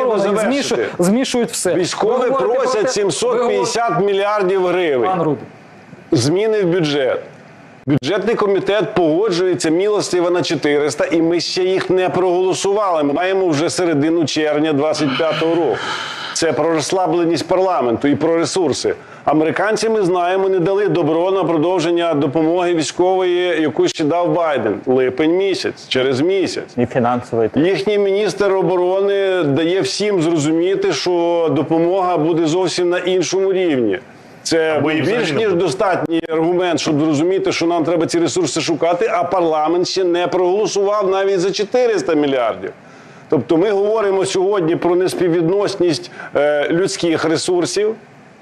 оборони і змішують, змішують все. Військові просять про те- просять ви говорите- 750 мільярдів гривень. Пан Рудик. Зміни в бюджет. Бюджетний комітет погоджується мілостиво на 400, і ми ще їх не проголосували. Ми маємо вже середину червня 25-го року. Це про розслабленість парламенту і про ресурси. Американці ми знаємо, не дали добро на продовження допомоги військової, яку ще дав Байден. Липень місяць, через місяць. І фінансовий. Їхній міністр оборони дає всім зрозуміти, що допомога буде зовсім на іншому рівні. Це Або більш ніж достатній аргумент, щоб зрозуміти, що нам треба ці ресурси шукати, а парламент ще не проголосував навіть за 400 мільярдів. Тобто ми говоримо сьогодні про неспіввідносність е, людських ресурсів.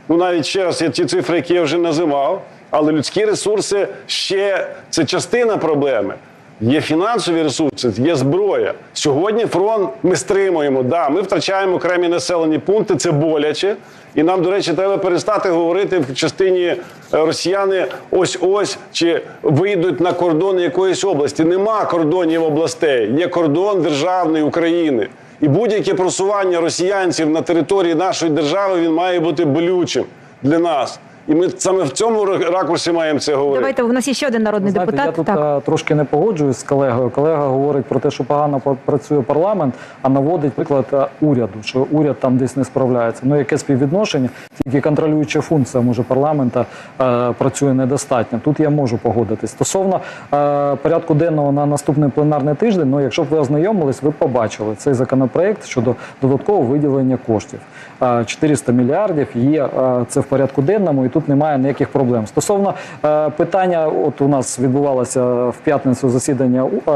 Ну навіть ще раз, я ті цифри, які я вже називав, але людські ресурси ще це частина проблеми. Є фінансові ресурси, є зброя. Сьогодні фронт ми стримуємо. Да, ми втрачаємо окремі населені пункти, це боляче. І нам, до речі, треба перестати говорити в частині е, росіяни ось-ось чи вийдуть на кордони якоїсь області. Нема кордонів областей, є кордон державної України. І будь-яке просування росіянців на території нашої держави він має бути болючим для нас. І ми саме в цьому ракурсі маємо це говорити. Давайте, у нас є ще один народний Знаєте, депутат. я тут так. е, трошки не погоджуюсь з колегою. Колега говорить про те, що погано пр- працює парламент, а наводить приклад е, уряду, що уряд там десь не справляється. Ну яке співвідношення? Тільки контролююча функція може парламента е, працює недостатньо. Тут я можу погодитись. Стосовно е, порядку денного на наступний пленарний тиждень. Ну, якщо б ви ознайомились, ви б побачили цей законопроект щодо додаткового виділення коштів. Е, 400 мільярдів є е, це в порядку денному, і тут немає ніяких проблем. Стосовно е, питання, от у нас відбувалося в п'ятницю засідання е,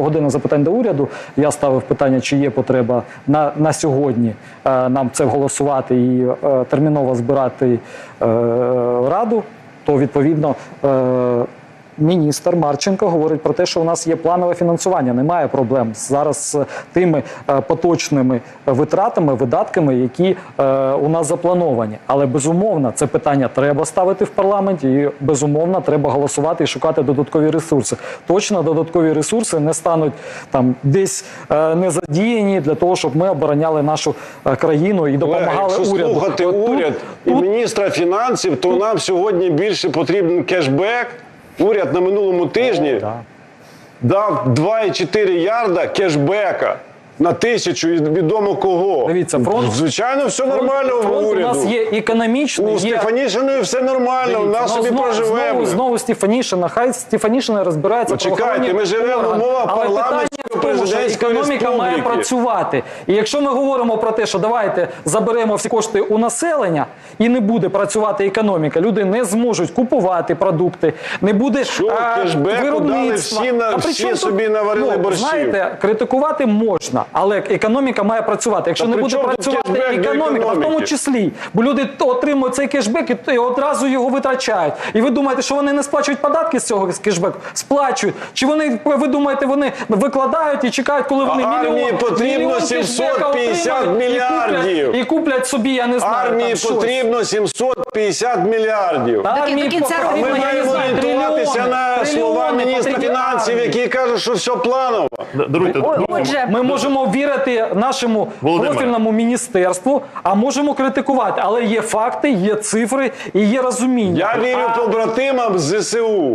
година запитань до уряду. Я ставив питання, чи є потреба на, на сьогодні е, нам це голосувати і е, терміново збирати е, раду. То відповідно. Е, Міністр Марченко говорить про те, що у нас є планове фінансування. Немає проблем зараз з тими е, поточними витратами, видатками, які е, у нас заплановані. Але безумовно це питання треба ставити в парламенті, і безумовно треба голосувати і шукати додаткові ресурси. Точно додаткові ресурси не стануть там десь е, не задіяні для того, щоб ми обороняли нашу країну і допомагали якщо уряду. слухати От тут- уряд і тут міністра фінансів, то нам сьогодні більше потрібен кешбек. Уряд на минулому тижні Да. дав 2,4 ярда кешбека на тисячу і відомо кого. Дивіться, фронт- Звичайно, все нормально в Фронт у нас є економічний, У є Стефанішиною все нормально, у нас Ну, собі знову, проживемо. Знову, знову Стефанішина. Хай Стефанішина розбирається. Почекайте, ми живемо в органи. Тому, що економіка має працювати. І якщо ми говоримо про те, що давайте заберемо всі кошти у населення і не буде працювати економіка, люди не зможуть купувати продукти, не буде Що, а, виробництва. всі на- А всі чому собі наварили ну, борщів? Знаєте, критикувати можна, але економіка має працювати. Якщо Та не буде працювати економіка, в тому числі, бо люди отримують цей кешбек і- і одразу його витрачають. І ви думаєте, що вони не сплачують податки з цього кешбеку? Сплачують. Чи вони ви думаєте, вони викладають і чекають, коли вони мільйон, армії потрібно мільйон 750 отримають і мільярдів. куплять, і куплять собі, я не знаю. Армії там щось. потрібно 750 мільярдів. Та До армії кінця потрібно, А ми Потрібно, я маємо знаю, орієнтуватися трильйони, на слова міністра потрібні фінансів, армії. який каже, що все планово. Даруйте, друзі. Отже, Ми можемо вірити нашому Володимире. профільному міністерству, а можемо критикувати. Але є факти, є цифри і є розуміння. Я вірю побратимам з ЗСУ.